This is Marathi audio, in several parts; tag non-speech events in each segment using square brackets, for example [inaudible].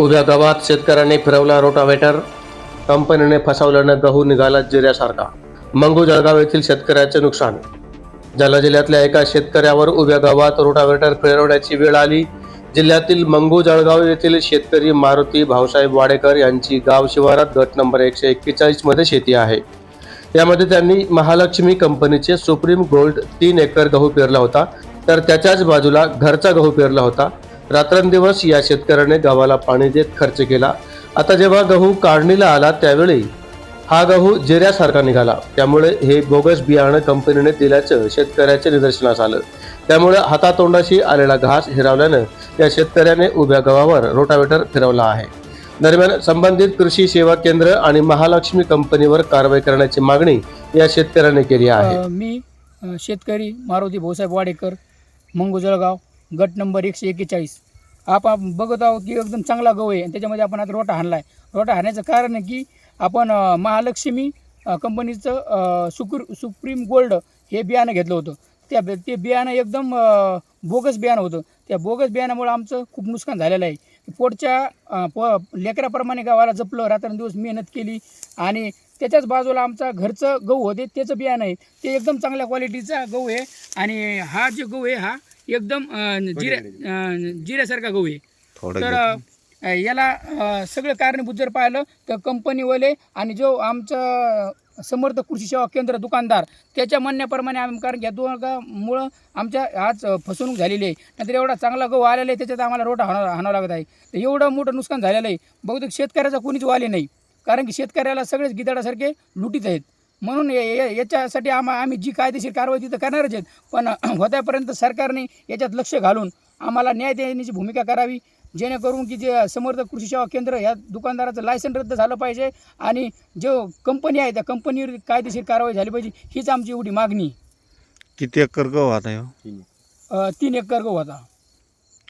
उभ्या गावात शेतकऱ्यांनी फिरवला रोटावेटर कंपनीने फसवल्यानं गहू निघाला जिऱ्यासारखा. मंगू जळगाव येथील शेतकऱ्याचे नुकसान. जालना जिल्ह्यातल्या एका शेतकऱ्यावर उभ्या गावात रोटावेटर फिरवण्याची वेळ आली. जिल्ह्यातील मंगू जळगाव येथील शेतकरी मारुती भाऊसाहेब वाडेकर यांची गाव शिवारात गट नंबर एकशे एक्केचाळीसमध्ये शेती आहे. यामध्ये त्यांनी महालक्ष्मी कंपनीचे सुप्रीम गोल्ड तीन एकर गहू पेरला होता. तर त्याच्याच बाजूला घरचा गहू पेरला होता. रात्रंदिवस या शेतकऱ्याने गव्हाला पाणी देत खर्च केला. आता जेव्हा गहू काढणीला आला त्यावेळी हा गहू जिऱ्यासारखा निघाला. त्यामुळे हे बोगस बियाणं कंपनीने दिल्याचं शेतकऱ्याच्या निदर्शनास आलं. त्यामुळे हातातोंडाशी आलेला घास हिरावल्यानं या शेतकऱ्याने उभ्या गव्हावर रोटावेटर फिरवला आहे. दरम्यान संबंधित कृषी सेवा केंद्र आणि महालक्ष्मी कंपनीवर कारवाई करण्याची मागणी या शेतकऱ्याने केली आहे. मी शेतकरी मारुती भाऊसाहेब वाडेकर मंगू जळगाव गट नंबर एकशे एक्केचाळीस आपण बघत आहोत की एकदम चांगला गहू आहे. आणि त्याच्यामध्ये आपण आता रोटा हाणला आहे रोटा हाणायचं कारण आहे की आपण महालक्ष्मी कंपनीचं सुक्र सुप्रीम गोल्ड हे बियाणं घेतलं होतं. त्या ते बियाणं एकदम बोगस बियाणं होतं. त्या बोगस बियाणामुळे आमचं खूप नुकसान झालेलं आहे. पोटच्या प लेकराप्रमाणे गावाला जपलं रात्रंदिवस मेहनत केली आणि त्याच्याच बाजूला आमचा घरचं गहू होते त्याचं बियाणं आहे. ते एकदम चांगल्या क्वालिटीचा गहू आहे. आणि हा जो गहू आहे हा एकदम अ, जिऱ्या अ, जिऱ्यासारखा गहू आहे. थोडं तर. अ, याला अ, सगळं कारणीभूत जर पाहिलं तर कंपनीवाले आणि जो आमचं समर्थ कृषी सेवा केंद्र दुकानदार त्याच्या म्हणण्याप्रमाणे आम्ही कारण या दोघांमुळं आमच्या आज अ, फसवणूक झालेली आहे. नंतर एवढा चांगला गहू आलेला आहे त्याच्यात आम्हाला रोटा हाणावं हाणावं लागत आहे. तर एवढं मोठं नुकसान झालेलं आहे. बहुतेक शेतकऱ्याचा कोणीच वाले नाही. कारण की शेतकऱ्याला सगळेच गिदाडासारखे लुटीत आहेत. म्हणून या- या- याच्यासाठी आम्हा आम्ही जी कायदेशीर कारवाई तिथं करणारच आहेत. पण [clears throat] होत्यापर्यंत सरकारने याच्यात लक्ष घालून आम्हाला न्याय देण्याची भूमिका करावी जेणेकरून की जे समर्थ कृषी सेवा केंद्र या दुकानदाराचं लायसन रद्द झालं पाहिजे आणि जो कंपनी आहे त्या कंपनीवर कायदेशीर कारवाई झाली पाहिजे हीच आमची एवढी मागणी. किती एकर गहू आता ह्यो? तीन. एकर गहू होता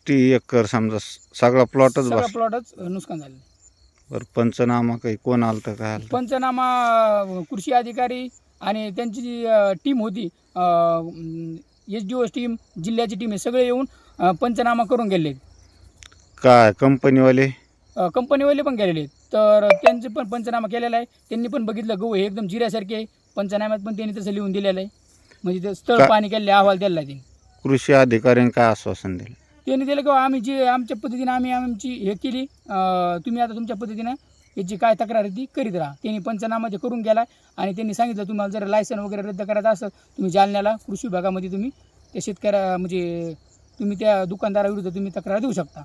ती एकर समजा सगळा प्लॉटच सगळा प्लॉटच नुकसान झालं बरं पंचनामा काही कोण आलं तर काय आलं पंचनामा कृषी अधिकारी आणि त्यांची जी टीम होती एच डी ओस टीम जिल्ह्याची टीम हे सगळे येऊन अ, पंचनामा करून गेले काय कंपनीवाले? कंपनीवाले पण गेलेले आहेत. तर त्यांचे पण पंचनामा केलेला आहे. त्यांनी पण बघितलं गहू हे एकदम जिऱ्यासारखे आहे. पंचनाम्यात पण त्यांनी तसं लिहून दिलेलं आहे. म्हणजे ते स्थळ का- पाणी केलेलं अहवाल दिलेला आहे त्यांनी. कृषी अधिकाऱ्यांनी काय आश्वासन दिलं? त्यांनी दिलं की आम्ही जी आमच्या पद्धतीने आम्ही आमची हे केली तुम्ही आता तुमच्या पद्धतीनं याची काय तक्रार ती करीत राहा. त्यांनी पंचनामा ते करून गेला आणि त्यांनी सांगितलं तुम्हाला जर लायसन वगैरे रद्द करायचं असेल तुम्ही जालन्याला कृषी विभागामध्ये तुम्ही त्या शेतकऱ्या म्हणजे तुम्ही त्या दुकानदाराविरुद्ध तुम्ही तक्रार देऊ शकता.